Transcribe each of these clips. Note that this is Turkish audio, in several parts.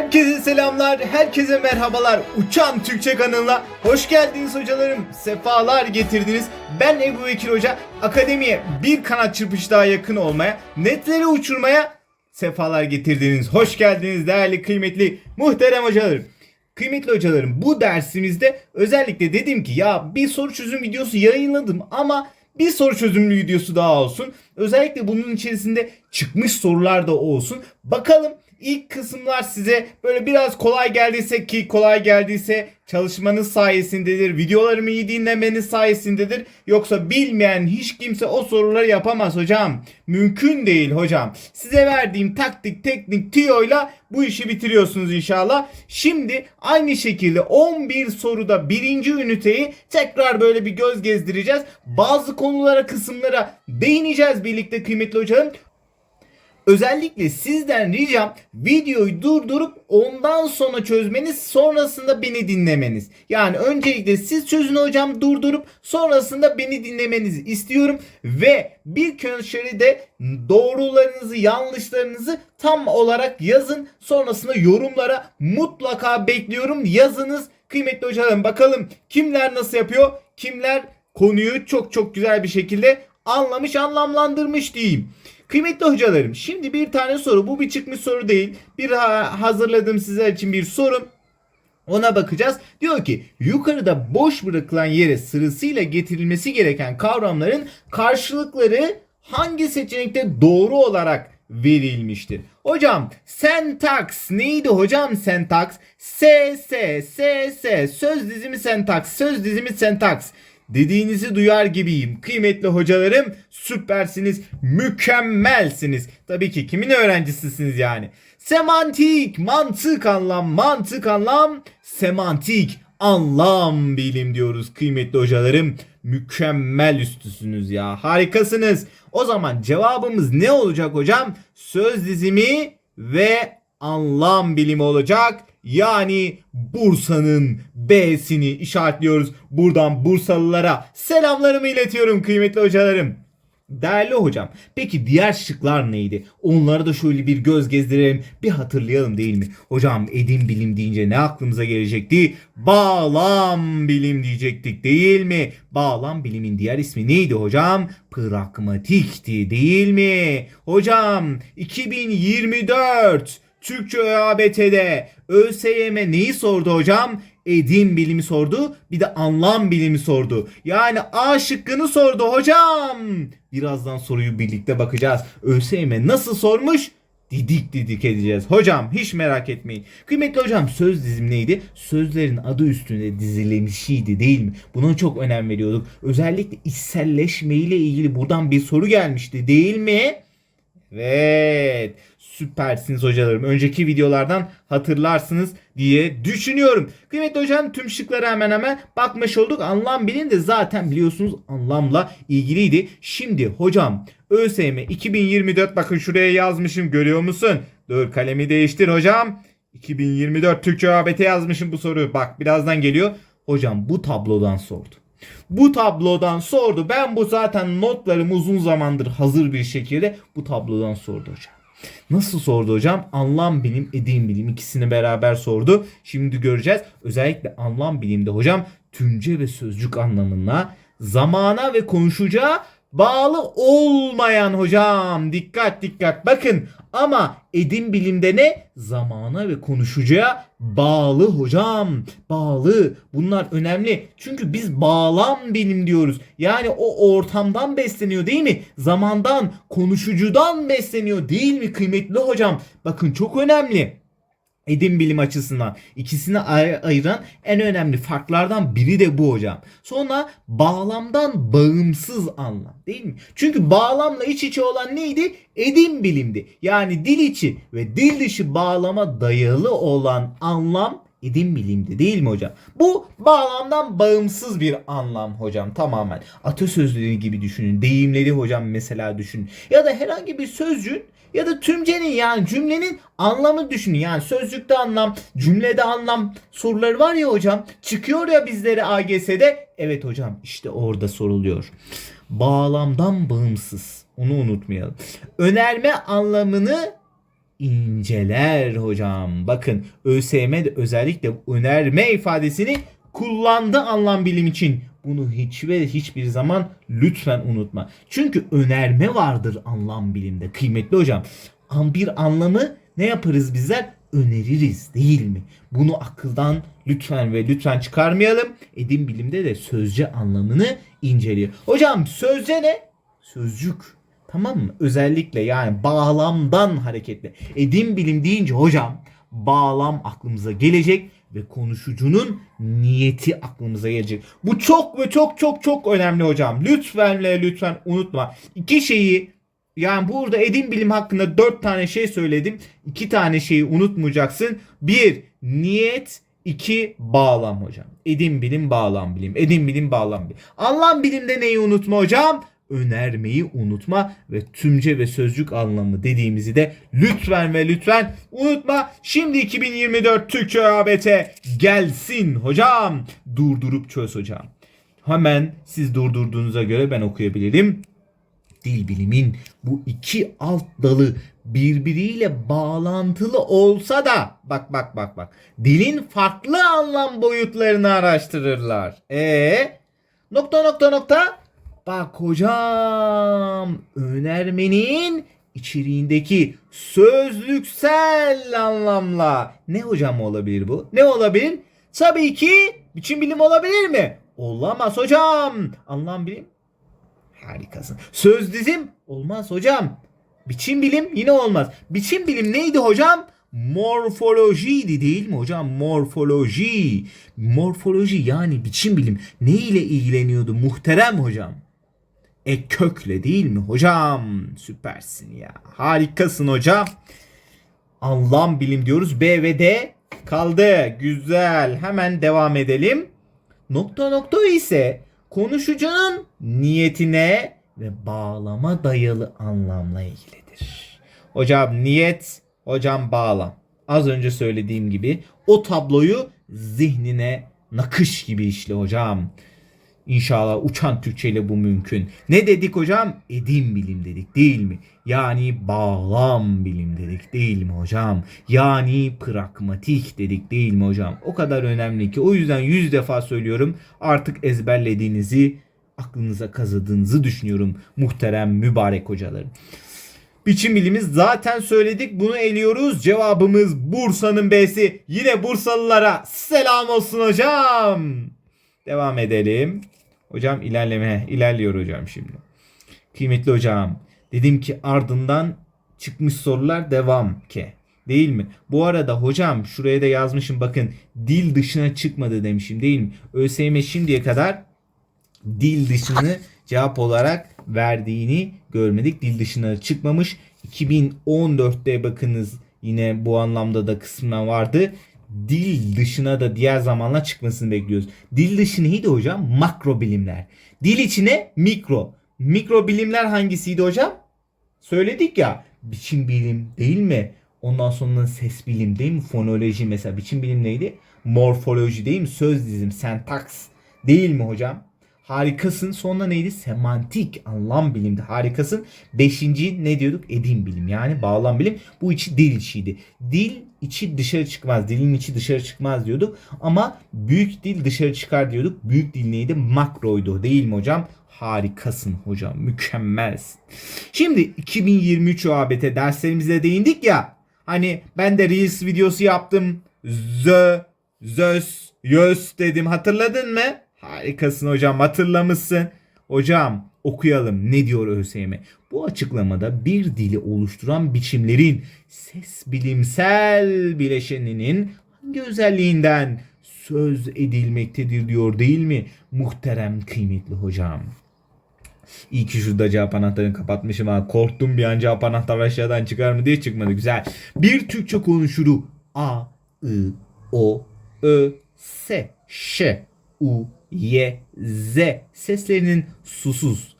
Herkese selamlar, herkese merhabalar. Uçan Türkçe kanalına hoş geldiniz hocalarım. Sefalar getirdiniz. Ben Ebu Bekir Hoca. Akademiye bir kanat çırpış daha yakın olmaya, netleri uçurmaya sefalar getirdiniz. Hoş geldiniz değerli, kıymetli, muhterem hocalarım. Kıymetli hocalarım bu dersimizde özellikle dedim ki ya bir soru çözüm videosu yayınladım ama bir soru çözümlü videosu daha olsun. Özellikle bunun içerisinde çıkmış sorular da olsun. Bakalım ilk kısımlar size böyle biraz kolay geldiyse ki kolay geldiyse çalışmanız sayesindedir. Videolarımı iyi dinlemeniz sayesindedir. Yoksa bilmeyen hiç kimse o soruları yapamaz hocam. Mümkün değil hocam. Size verdiğim taktik, teknik, tiyoyla bu işi bitiriyorsunuz inşallah. Şimdi aynı şekilde 11 soruda birinci üniteyi tekrar böyle bir göz gezdireceğiz. Bazı konulara, kısımlara değineceğiz birlikte kıymetli hocam. Özellikle sizden ricam videoyu durdurup ondan sonra çözmeniz sonrasında beni dinlemeniz. Yani öncelikle siz çözün hocam durdurup sonrasında beni dinlemenizi istiyorum. Ve bir köşede doğrularınızı yanlışlarınızı tam olarak yazın. Sonrasında yorumlara mutlaka bekliyorum yazınız. Kıymetli hocalarım bakalım kimler nasıl yapıyor kimler konuyu çok çok güzel bir şekilde anlamış anlamlandırmış diyeyim. Kıymetli hocalarım şimdi bir tane soru bu bir çıkmış soru değil. Bir ha- hazırladığım sizler için bir sorum. Ona bakacağız. Diyor ki yukarıda boş bırakılan yere sırasıyla getirilmesi gereken kavramların karşılıkları hangi seçenekte doğru olarak verilmiştir? Hocam sentaks neydi hocam sentaks? S S S S söz dizimi sentaks söz dizimi sentaks dediğinizi duyar gibiyim. Kıymetli hocalarım süpersiniz, mükemmelsiniz. Tabii ki kimin öğrencisisiniz yani? Semantik, mantık anlam, mantık anlam, semantik anlam bilim diyoruz kıymetli hocalarım. Mükemmel üstüsünüz ya. Harikasınız. O zaman cevabımız ne olacak hocam? Söz dizimi ve anlam bilimi olacak. Yani Bursa'nın B'sini işaretliyoruz. Buradan Bursalılara selamlarımı iletiyorum kıymetli hocalarım. Değerli hocam, peki diğer şıklar neydi? Onları da şöyle bir göz gezdirelim, bir hatırlayalım değil mi? Hocam edim bilim deyince ne aklımıza gelecekti? Bağlam bilim diyecektik değil mi? Bağlam bilimin diğer ismi neydi hocam? Pragmatikti değil mi? Hocam 2024 Türkçe ÖABT'de ÖSYM neyi sordu hocam? Edim bilimi sordu. Bir de anlam bilimi sordu. Yani A şıkkını sordu hocam. Birazdan soruyu birlikte bakacağız. ÖSYM nasıl sormuş? Didik didik edeceğiz. Hocam hiç merak etmeyin. Kıymetli hocam söz dizim neydi? Sözlerin adı üstünde dizilemişiydi değil mi? Buna çok önem veriyorduk. Özellikle içselleşme ile ilgili buradan bir soru gelmişti değil mi? Evet. Süpersiniz hocalarım. Önceki videolardan hatırlarsınız diye düşünüyorum. Kıymetli hocam tüm şıklara hemen hemen bakmış olduk. Anlam bilin de zaten biliyorsunuz anlamla ilgiliydi. Şimdi hocam ÖSYM 2024 bakın şuraya yazmışım görüyor musun? Dur kalemi değiştir hocam. 2024 Türkçe ABT yazmışım bu soruyu. Bak birazdan geliyor. Hocam bu tablodan sordu. Bu tablodan sordu. Ben bu zaten notlarım uzun zamandır hazır bir şekilde bu tablodan sordu hocam. Nasıl sordu hocam? Anlam bilim, edim bilim ikisini beraber sordu. Şimdi göreceğiz. Özellikle anlam bilimde hocam tümce ve sözcük anlamına, zamana ve konuşacağı bağlı olmayan hocam. Dikkat dikkat. Bakın ama edim bilimde ne? Zamana ve konuşacağı bağlı hocam. Bağlı. Bunlar önemli. Çünkü biz bağlam bilim diyoruz. Yani o ortamdan besleniyor değil mi? Zamandan, konuşucudan besleniyor değil mi kıymetli hocam? Bakın çok önemli. Edim bilim açısından ikisini ay- ayıran en önemli farklardan biri de bu hocam. Sonra bağlamdan bağımsız anlam değil mi? Çünkü bağlamla iç içe olan neydi? Edim bilimdi. Yani dil içi ve dil dışı bağlama dayalı olan anlam edim bilimdi değil mi hocam? Bu bağlamdan bağımsız bir anlam hocam tamamen. Atasözleri gibi düşünün. Deyimleri hocam mesela düşünün. Ya da herhangi bir sözcüğün ya da tümcenin yani cümlenin anlamı düşünün. Yani sözcükte anlam, cümlede anlam soruları var ya hocam. Çıkıyor ya bizlere AGS'de. Evet hocam işte orada soruluyor. Bağlamdan bağımsız. Onu unutmayalım. Önerme anlamını inceler hocam. Bakın ÖSYM de özellikle önerme ifadesini kullandı anlam bilim için. Bunu hiç ve hiçbir zaman lütfen unutma. Çünkü önerme vardır anlam bilimde kıymetli hocam. Bir anlamı ne yaparız bizler? Öneririz değil mi? Bunu akıldan lütfen ve lütfen çıkarmayalım. Edim bilimde de sözce anlamını inceliyor. Hocam sözce ne? Sözcük. Tamam mı? Özellikle yani bağlamdan hareketle. Edim bilim deyince hocam bağlam aklımıza gelecek ve konuşucunun niyeti aklımıza gelecek. Bu çok ve çok çok çok önemli hocam. Lütfen ve lütfen unutma. İki şeyi yani burada edim bilim hakkında dört tane şey söyledim. İki tane şeyi unutmayacaksın. Bir niyet, iki bağlam hocam. Edim bilim, bağlam bilim. Edim bilim, bağlam bilim. Anlam bilimde neyi unutma hocam? Önermeyi unutma ve tümce ve sözcük anlamı dediğimizi de lütfen ve lütfen unutma. Şimdi 2024 Türkçe ABT gelsin hocam. Durdurup çöz hocam. Hemen siz durdurduğunuza göre ben okuyabilirim. Dil bilimin bu iki alt dalı birbiriyle bağlantılı olsa da bak bak bak bak dilin farklı anlam boyutlarını araştırırlar. E nokta nokta nokta Bak hocam önermenin içeriğindeki sözlüksel anlamla ne hocam olabilir bu? Ne olabilir? Tabii ki biçim bilim olabilir mi? Olamaz hocam. Anlam bilim harikasın. Söz dizim olmaz hocam. Biçim bilim yine olmaz. Biçim bilim neydi hocam? Morfolojiydi değil mi hocam? Morfoloji. Morfoloji yani biçim bilim ne ile ilgileniyordu muhterem hocam? E kökle değil mi hocam? Süpersin ya. Harikasın hocam. Anlam bilim diyoruz. B ve D kaldı. Güzel. Hemen devam edelim. Nokta nokta ise konuşucunun niyetine ve bağlama dayalı anlamla ilgilidir. Hocam niyet, hocam bağlam. Az önce söylediğim gibi o tabloyu zihnine nakış gibi işle hocam. İnşallah uçan Türkçe ile bu mümkün. Ne dedik hocam? Edim bilim dedik değil mi? Yani bağlam bilim dedik değil mi hocam? Yani pragmatik dedik değil mi hocam? O kadar önemli ki o yüzden yüz defa söylüyorum. Artık ezberlediğinizi aklınıza kazıdığınızı düşünüyorum muhterem mübarek hocalarım. Biçim bilimiz zaten söyledik bunu eliyoruz. Cevabımız Bursa'nın B'si. Yine Bursalılara selam olsun hocam. Devam edelim. Hocam ilerleme ilerliyor hocam şimdi. Kıymetli hocam dedim ki ardından çıkmış sorular devam ke. Değil mi? Bu arada hocam şuraya da yazmışım bakın dil dışına çıkmadı demişim değil mi? ÖSYM şimdiye kadar dil dışını cevap olarak verdiğini görmedik. Dil dışına çıkmamış. 2014'te bakınız yine bu anlamda da kısmen vardı dil dışına da diğer zamanla çıkmasını bekliyoruz. Dil dışı neydi hocam? Makro bilimler. Dil içine mikro. Mikro bilimler hangisiydi hocam? Söyledik ya. Biçim bilim değil mi? Ondan sonra ses bilim değil mi? Fonoloji mesela. Biçim bilim neydi? Morfoloji değil mi? Söz dizim, sentaks değil mi hocam? Harikasın. Sonra neydi? Semantik anlam bilimdi. Harikasın. Beşinci ne diyorduk? Edim bilim. Yani bağlam bilim. Bu içi dil içiydi. Dil içi dışarı çıkmaz. Dilin içi dışarı çıkmaz diyorduk. Ama büyük dil dışarı çıkar diyorduk. Büyük dil neydi? Makroydu. Değil mi hocam? Harikasın hocam. Mükemmelsin. Şimdi 2023 OABT derslerimize değindik ya. Hani ben de Reels videosu yaptım. Zö, zös, yös dedim. Hatırladın mı? Harikasın hocam hatırlamışsın. Hocam okuyalım ne diyor ÖSYM. Bu açıklamada bir dili oluşturan biçimlerin ses bilimsel bileşeninin hangi özelliğinden söz edilmektedir diyor değil mi? Muhterem kıymetli hocam. İyi ki şurada cevap anahtarını kapatmışım ha. Korktum bir an cevap anahtarı aşağıdan çıkar mı diye çıkmadı. Güzel. Bir Türkçe konuşuru A, I, O, Ö, S, Ş, U, Y, Z seslerinin susuz,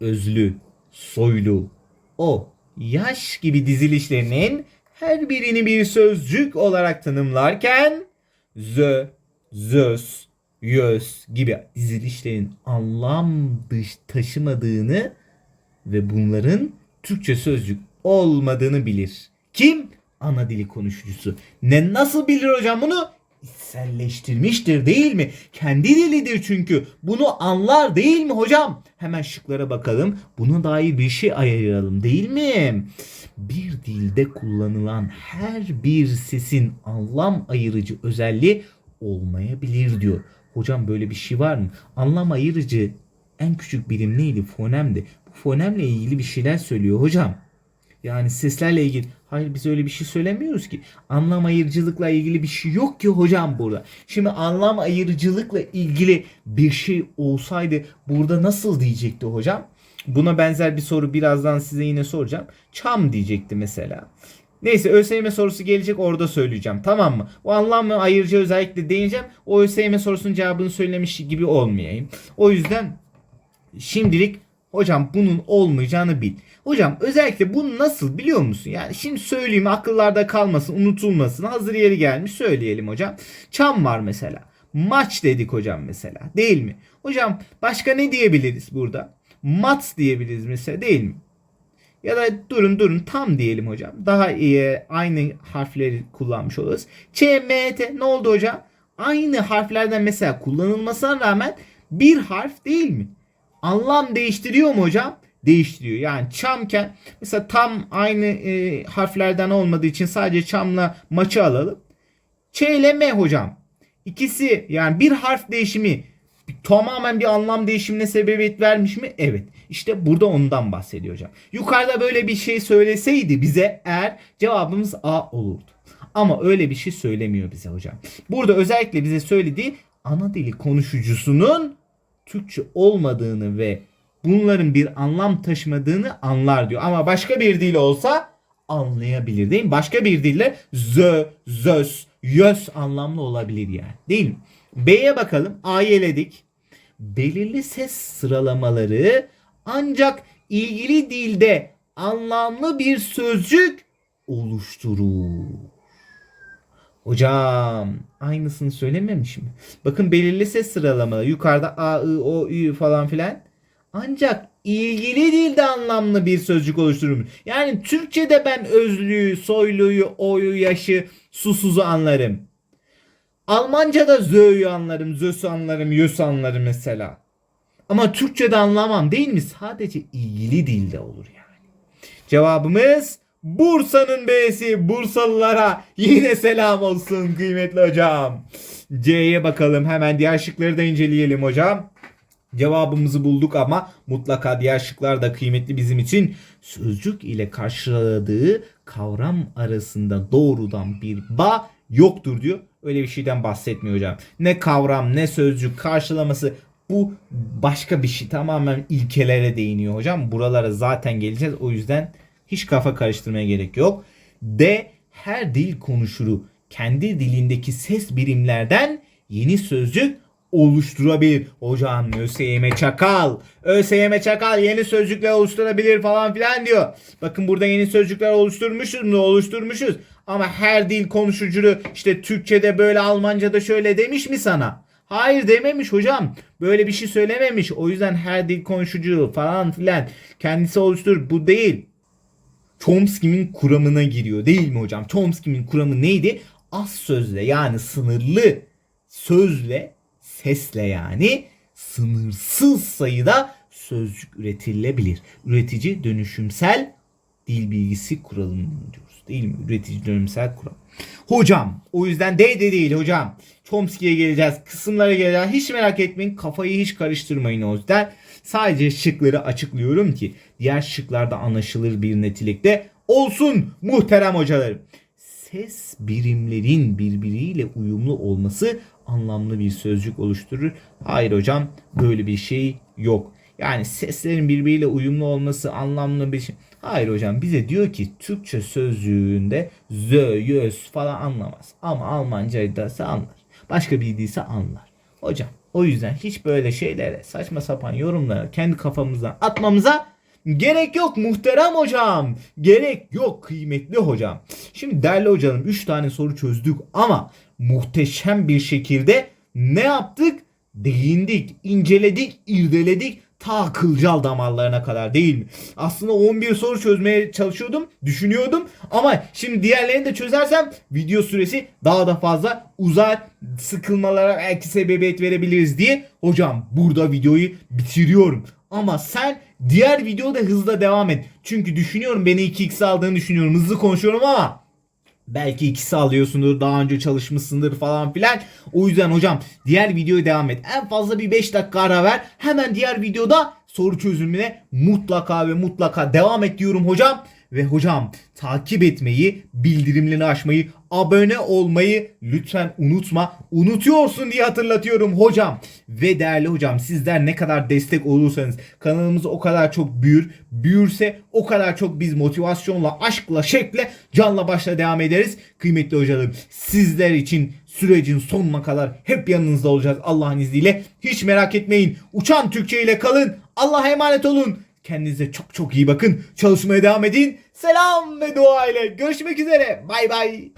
özlü, soylu, o, yaş gibi dizilişlerinin her birini bir sözcük olarak tanımlarken zö, zös, yös gibi dizilişlerin anlam dış taşımadığını ve bunların Türkçe sözcük olmadığını bilir. Kim? ana dili konuşucusu. Ne nasıl bilir hocam bunu? İçselleştirmiştir değil mi? Kendi dilidir çünkü. Bunu anlar değil mi hocam? Hemen şıklara bakalım. Buna dair bir şey ayıralım değil mi? Bir dilde kullanılan her bir sesin anlam ayırıcı özelliği olmayabilir diyor. Hocam böyle bir şey var mı? Anlam ayırıcı en küçük birim neydi? Fonemdi. Bu fonemle ilgili bir şeyler söylüyor hocam. Yani seslerle ilgili. Hayır biz öyle bir şey söylemiyoruz ki. Anlam ayırıcılıkla ilgili bir şey yok ki hocam burada. Şimdi anlam ayırıcılıkla ilgili bir şey olsaydı burada nasıl diyecekti hocam? Buna benzer bir soru birazdan size yine soracağım. Çam diyecekti mesela. Neyse ÖSYM sorusu gelecek orada söyleyeceğim tamam mı? O anlam ve ayırıcı özellikle değineceğim. O ÖSYM sorusunun cevabını söylemiş gibi olmayayım. O yüzden şimdilik hocam bunun olmayacağını bil. Hocam özellikle bunu nasıl biliyor musun? Yani şimdi söyleyeyim akıllarda kalmasın, unutulmasın. Hazır yeri gelmiş söyleyelim hocam. Çam var mesela. Maç dedik hocam mesela. Değil mi? Hocam başka ne diyebiliriz burada? Mat diyebiliriz mesela değil mi? Ya da durun durun tam diyelim hocam. Daha iyi aynı harfleri kullanmış oluruz. Ç, M, T ne oldu hocam? Aynı harflerden mesela kullanılmasına rağmen bir harf değil mi? Anlam değiştiriyor mu hocam? Değiştiriyor. Yani çamken mesela tam aynı e, harflerden olmadığı için sadece çamla maçı alalım. Ç ile M hocam. İkisi yani bir harf değişimi tamamen bir anlam değişimine sebebiyet vermiş mi? Evet. İşte burada ondan bahsediyor hocam. Yukarıda böyle bir şey söyleseydi bize eğer cevabımız A olurdu. Ama öyle bir şey söylemiyor bize hocam. Burada özellikle bize söylediği ana dili konuşucusunun Türkçe olmadığını ve bunların bir anlam taşımadığını anlar diyor. Ama başka bir dil olsa anlayabilir değil mi? Başka bir dille zö, zös, yös anlamlı olabilir yani. Değil mi? B'ye bakalım. A'yı eledik. Belirli ses sıralamaları ancak ilgili dilde anlamlı bir sözcük oluşturur. Hocam aynısını söylememiş mi? Bakın belirli ses sıralamaları yukarıda A, I, O, Ü falan filan. Ancak ilgili dilde anlamlı bir sözcük oluşturur. Yani Türkçe'de ben özlüyü, soyluyu, oyu, yaşı, susuzu anlarım. Almanca'da zö'yü anlarım, zösü anlarım, yösü anlarım mesela. Ama Türkçe'de anlamam değil mi? Sadece ilgili dilde olur yani. Cevabımız Bursa'nın B'si Bursalılara yine selam olsun kıymetli hocam. C'ye bakalım hemen diğer şıkları da inceleyelim hocam. Cevabımızı bulduk ama mutlaka diğer şıklar da kıymetli bizim için. Sözcük ile karşıladığı kavram arasında doğrudan bir bağ yoktur diyor. Öyle bir şeyden bahsetmiyor hocam. Ne kavram ne sözcük karşılaması bu başka bir şey. Tamamen ilkelere değiniyor hocam. Buralara zaten geleceğiz. O yüzden hiç kafa karıştırmaya gerek yok. D. Her dil konuşuru kendi dilindeki ses birimlerden yeni sözcük oluşturabilir. Hocam ÖSYM çakal. ÖSYM çakal yeni sözcükler oluşturabilir falan filan diyor. Bakın burada yeni sözcükler oluşturmuşuz mu? Oluşturmuşuz. Ama her dil konuşucunu işte Türkçe'de böyle Almanca'da şöyle demiş mi sana? Hayır dememiş hocam. Böyle bir şey söylememiş. O yüzden her dil konuşucu falan filan kendisi oluşturur. Bu değil. Chomsky'nin kuramına giriyor değil mi hocam? Chomsky'nin kuramı neydi? Az sözle yani sınırlı sözle sesle yani sınırsız sayıda sözcük üretilebilir. Üretici dönüşümsel dil bilgisi kuralını diyoruz. Değil mi? Üretici dönüşümsel kural. Hocam o yüzden D de değil hocam. Chomsky'ye geleceğiz. Kısımlara geleceğiz. Hiç merak etmeyin. Kafayı hiç karıştırmayın o yüzden. Sadece şıkları açıklıyorum ki diğer şıklarda anlaşılır bir netilikte olsun muhterem hocalarım. Ses birimlerin birbiriyle uyumlu olması anlamlı bir sözcük oluşturur. Hayır hocam böyle bir şey yok. Yani seslerin birbiriyle uyumlu olması anlamlı bir şey. Hayır hocam bize diyor ki Türkçe sözcüğünde zö, yöz falan anlamaz. Ama Almanca'da ise anlar. Başka bir dilse anlar. Hocam o yüzden hiç böyle şeylere saçma sapan yorumlara kendi kafamızdan atmamıza gerek yok muhterem hocam. Gerek yok kıymetli hocam. Şimdi değerli hocanım 3 tane soru çözdük ama muhteşem bir şekilde ne yaptık? Değindik, inceledik, irdeledik, ta kılcal damarlarına kadar değil mi? Aslında 11 soru çözmeye çalışıyordum, düşünüyordum ama şimdi diğerlerini de çözersem video süresi daha da fazla uzar, sıkılmalara belki sebebiyet verebiliriz diye hocam burada videoyu bitiriyorum. Ama sen diğer videoda hızla devam et. Çünkü düşünüyorum beni 2x aldığını düşünüyorum. Hızlı konuşuyorum ama Belki ikisi alıyorsundur daha önce çalışmışsındır falan filan. O yüzden hocam diğer videoya devam et. En fazla bir 5 dakika ara ver. Hemen diğer videoda soru çözümüne mutlaka ve mutlaka devam et diyorum hocam. Ve hocam takip etmeyi, bildirimlerini açmayı, abone olmayı lütfen unutma. Unutuyorsun diye hatırlatıyorum hocam. Ve değerli hocam sizler ne kadar destek olursanız kanalımız o kadar çok büyür. Büyürse o kadar çok biz motivasyonla, aşkla, şekle, canla başla devam ederiz. Kıymetli hocalarım sizler için sürecin sonuna kadar hep yanınızda olacağız Allah'ın izniyle. Hiç merak etmeyin. Uçan Türkçe ile kalın. Allah'a emanet olun. Kendinize çok çok iyi bakın. Çalışmaya devam edin. Selam ve dua ile görüşmek üzere. Bay bay.